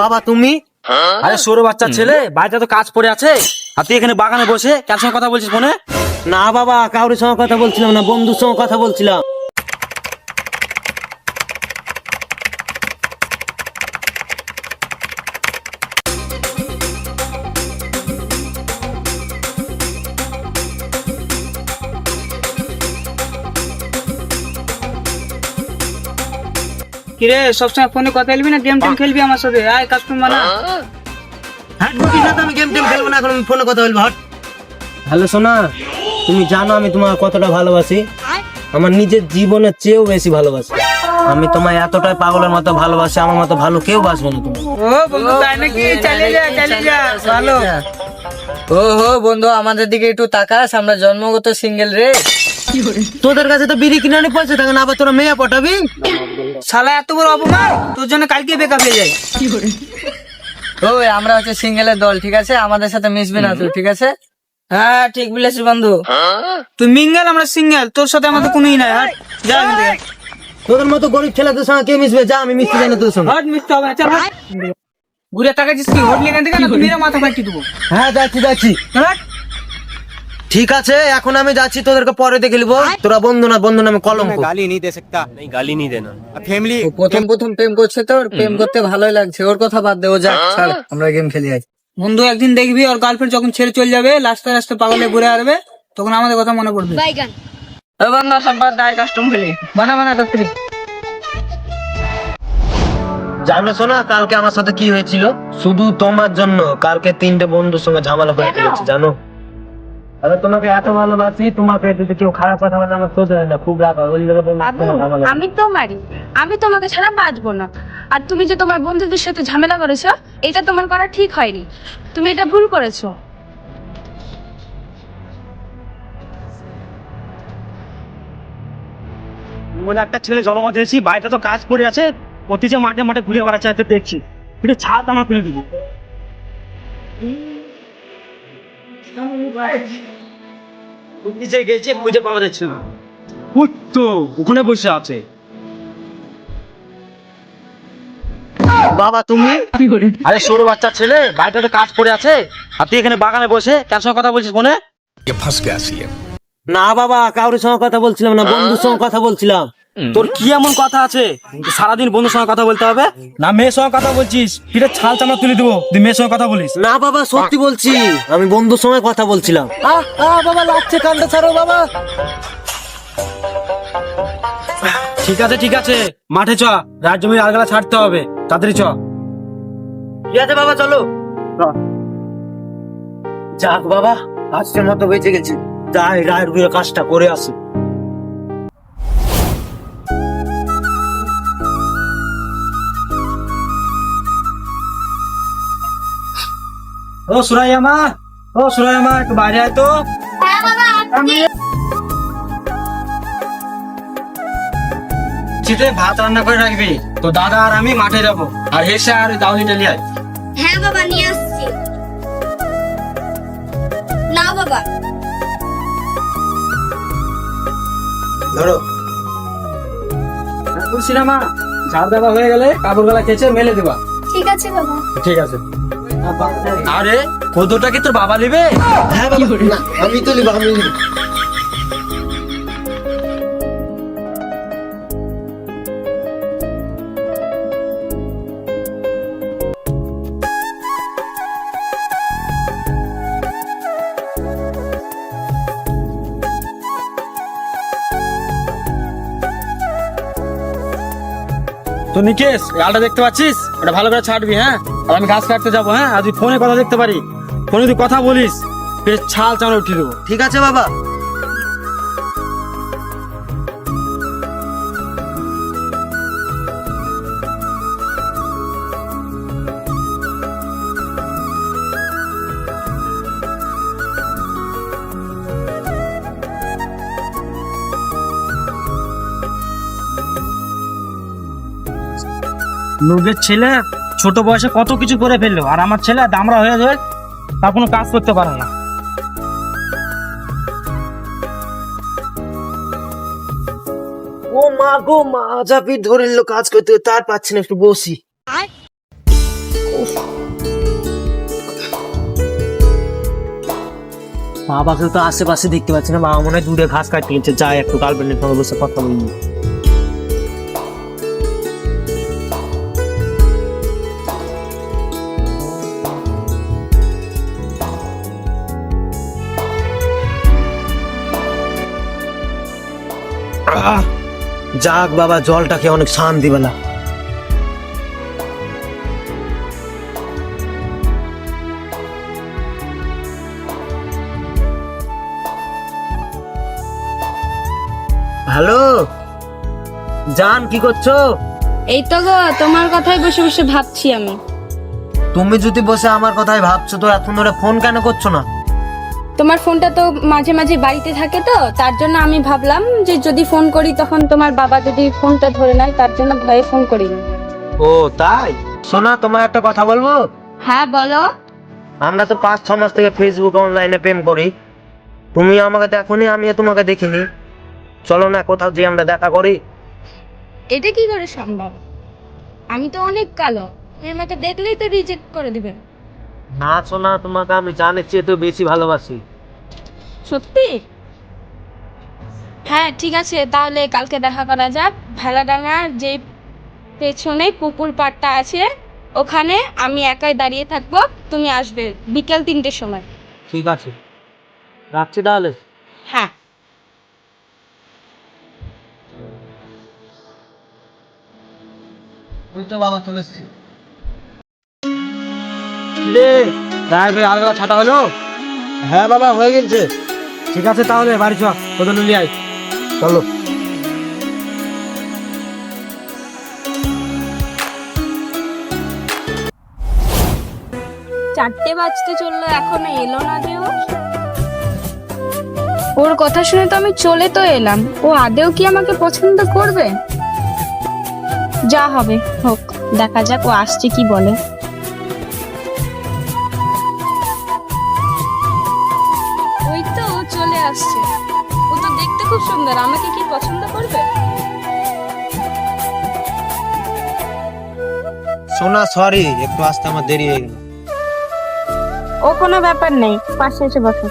বাবা তুমি? আরে সৌর বাচ্চা ছেলে বাড়িতে তো কাজ পড়ে আছে। আর তুই এখানে বাগানে বসে কার সঙ্গে কথা বলছিস ফোনে? না বাবা কাউরের সঙ্গে কথা বলছিলাম না বন্ধুর সঙ্গে কথা বলছিলাম। কিরে সবসময় ফোনে কথা বলবি না? গেম টেম খেলবি আমার সাথে? আয় কাস্টমার না হাট বকিস না তো আমি গেম টেম খেলব না এখন আমি ফোনে কথা বলব হট। হ্যালো সোনা তুমি জানো আমি তোমার কতটা ভালোবাসি? আমার নিজের জীবনের চেয়েও বেশি ভালোবাসি। আমি তোমায় এতটাই পাগলের মতো ভালোবাসি আমার মতো ভালো কেউ বাসবে না তুমি। ও বন্ধু তাই নাকি? চালিয়ে যা চালিয়ে যা ভালো। ও হো বন্ধু আমাদের দিকে একটু তাকাস আমরা জন্মগত সিঙ্গেল রে। তোদের কাছে তো বিড়ি কিনে পয়সা থাকে না আবার তোরা মেয়ে পটাবি শালা এত বড় অপমান? তোর জন্য কালকে বেকআপ হয়ে যায় ওই আমরা হচ্ছে সিঙ্গেলের দল ঠিক আছে? আমাদের সাথে মিশবি না তুই ঠিক আছে? হ্যাঁ ঠিক বলেছিস বন্ধু। তুই মিঙ্গেল আমরা সিঙ্গেল। তোর সাথে আমাদের কোনোই নাই হাট যা তোদের মতো গরিব ছেলেদের সঙ্গে কে মিশবে? যা আমি মিশতে জানি না তোদের সঙ্গে। হাট মিথ্যা হবে চল ঘুরে তাকাচ্ছিস কি? হোটলি এখান থেকে না তুমি মাথা ফাটিয়ে দেবো। হ্যাঁ যাচ্ছি যাচ্ছি। হাট। ঠিক আছে এখন আমি যাচ্ছি তোদেরকে পরে দেখে নিবো তোরা বন্ধু না বন্ধু নামে কলঙ্ক गाली नहीं दे सकता नहीं गाली नहीं देना फैमिली ও প্রথম প্রথম প্রেম করছে তো ওর প্রেম করতে ভালোই লাগছে ওর কথা বাদ দে ও যাক ছাড় আমরা গেম খেলি আজ বন্ধু একদিন দেখবি ওর গার্লফ্রেন্ড যখন ছেড়ে চলে যাবে রাস্তায় রাস্তায় পাগলে ঘুরে আসবে তখন আমাদের কথা মনে পড়বে ও বন্ধু সব বাদ দায় কাস্টম খেলি বানা বানা তাড়াতাড়ি জানো শোনা কালকে আমার সাথে কি হয়েছিল শুধু তোমার জন্য কালকে তিনটে বন্ধুর সঙ্গে ঝামেলা করে ফেলেছি জানো আরে তোমাকে এত ভালোবাসি তোমাকে যদি কেউ খারাপ কথা বলে আমার সোজা হয় না খুব রাগ হয় ওই জায়গায় তোমার বাবু কোনো ঝামেলা নেই। আমি তো মারি আমি তোমাকে ছাড়া বাঁচবো না আর তুমি যে তোমার বন্ধুদের সাথে ঝামেলা করেছ এটা তোমার করা ঠিক হয়নি তুমি এটা ভুল করেছ মনে একটা ছেলে জন্ম দিয়েছি বাড়িতে তো কাজ পড়ে আছে প্রতি যে মাঠে মাঠে ঘুরে বেড়াচ্ছে দেখছি একটু ছাদ আমার ফেলে দিব নিচে গেছে খুঁজে পাওয়া যাচ্ছে না। ওই তো ওখানে বসে আছে। বাবা তুমি? আরে সরু বাচ্চা ছেলে বাড়িতে তো কাজ পড়ে আছে। আর তুই এখানে বাগানে বসে কার সঙ্গে কথা বলছিস ফোনে না বাবা কারোর সঙ্গে কথা বলছিলাম না বন্ধুর সঙ্গে কথা বলছিলাম। তোর কি এমন কথা আছে? সারাদিন বন্ধুর সঙ্গে কথা বলতে হবে? না মেয়ের সঙ্গে কথা বলছিস। পিঠে ছাল চামড়া তুলে দেবো। তুই মেয়ের সঙ্গে কথা বলিস। না বাবা সত্যি বলছি। আমি বন্ধুর সঙ্গে কথা বলছিলাম। আহ আহ বাবা লাগছে কান্দা ছাড়ো বাবা। ঠিক আছে ঠিক আছে। মাঠে চ রাত জমি আলগালা ছাড়তে হবে। তাড়াতাড়ি চ। ঠিক আছে বাবা চলো। যাক বাবা আজকের মতো বেঁচে গেছি। যাই রায়ের বিয়ে কাজটা করে আসি ও সুরাইয়া মা ও সুরাইয়া মা একটু বাইরে আয় তো। চিতে ভাত রান্না করে রাখবি। তো দাদা আর আমি মাঠে যাব। আর হেসে আর দাউনি লিয়ে আয়। হ্যাঁ বাবা নিয়ে আসছি। না বাবা। ধরো। সিনেমা ঝাড় দেওয়া হয়ে গেলে কাপড় গলা কেচে মেলে দেবা। ঠিক আছে বাবা। ঠিক আছে। আরে কদরটা কি তোর বাবা নেবে? হ্যাঁ বাবা। আমি তো নিবো আমি নিকেশ আলটা দেখতে পাচ্ছিস? ওটা ভালো করে ছাড়বি হ্যাঁ? আর আমি ঘাস কাটতে যাব হ্যাঁ? আর ফোনে কথা দেখতে পারি। ফোনে তুই কথা বলিস, বেশ ছাল চামড়া উঠিয়ে দেবো। ঠিক আছে বাবা। লোকের ছেলে ছোট বয়সে কত কিছু করে ফেলল। আর আমার ছেলে দামরা হয়ে যায় তার কোনো কাজ করতে পারে না। ও মা গো মা আজাবি ধরে নিল কাজ করতে তার পাচ্ছি না একটু বসি। বাবাকে তো আশেপাশে দেখতে পাচ্ছি না বাবা মনে হয় দূরে ঘাস কাটতে যাই একটু গার্লফ্রেন্ডের সঙ্গে বসে কথা বলি। আহ, যাক বাবা জলটাকে অনেক শান্তি বেলা হ্যালো জান কি করছ? এই তো গো তোমার কথাই বসে বসে ভাবছি আমি। তুমি যদি বসে আমার কথাই ভাবছ তো এখন ধরে ফোন কেন করছ না? তোমার ফোনটা তো মাঝে মাঝে বাড়িতে থাকে তো তার জন্য আমি ভাবলাম যে যদি ফোন করি তখন তোমার বাবা যদি ফোনটা ধরে নেয় তার জন্য ভয়ে ফোন করিনি। ও তাই? শোনা তোমার একটা কথা বলব? হ্যাঁ বলো। আমরা তো পাঁচ ছ মাস থেকে ফেসবুক অনলাইনে প্রেম করি। তুমি আমাকে দেখোনি আমিও তোমাকে দেখিনি। চলো না কোথাও যে আমরা দেখা করি। এটা কি করে সম্ভব? আমি তো অনেক কালো। আমাকে দেখলেই তো রিজেক্ট করে দিবে। না তোমাকে আমি জানের চেয়ে তো বেশি ভালোবাসি। সত্যি? হ্যাঁ ঠিক আছে তাহলে কালকে দেখা করা যাক। ভেলাডাঙ্গার যে পেছনে পুকুর পাড়টা আছে ওখানে আমি একাই দাঁড়িয়ে থাকব তুমি আসবে বিকেল তিনটের সময়। ঠিক আছে। রাখছি তাহলে। হ্যাঁ। তুই তো বাবা চলে এসছি রে ড্রাইভার আলাদা ছাটা হলো? হ্যাঁ বাবা হয়ে গেছে। ঠিক আছে তাহলে বাড়ি চ তোদের নিয়ে আয়। চলো। চারটে বাজতে চলল এখনও এলো না যে ওর কথা শুনে তো আমি চলে তো এলাম। ও আদেও কি আমাকে পছন্দ করবে? যা হবে হোক দেখা যাক ও আসছে কি বলে। ও তো দেখতে খুব সুন্দর। আমাকে কি পছন্দ করবে? সোনা সরি একটু আসতে আমার দেরি হয়ে গেল। ও কোনো ব্যাপার নেই পাশে এসে বসো।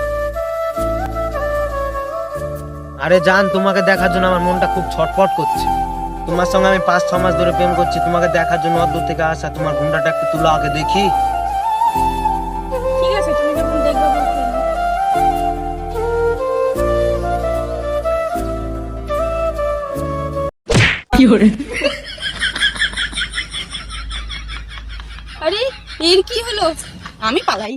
আরে জান তোমাকে দেখার জন্য আমার মনটা খুব ছটফট করছে। তোমার সঙ্গে আমি পাঁচ ছ মাস ধরে প্রেম করছি তোমাকে দেখার জন্য অত দূর থেকে আসা তোমার ঘুমটাটা একটু তুলো আগে দেখি। আরে এর কি হলো? আমি পালাই।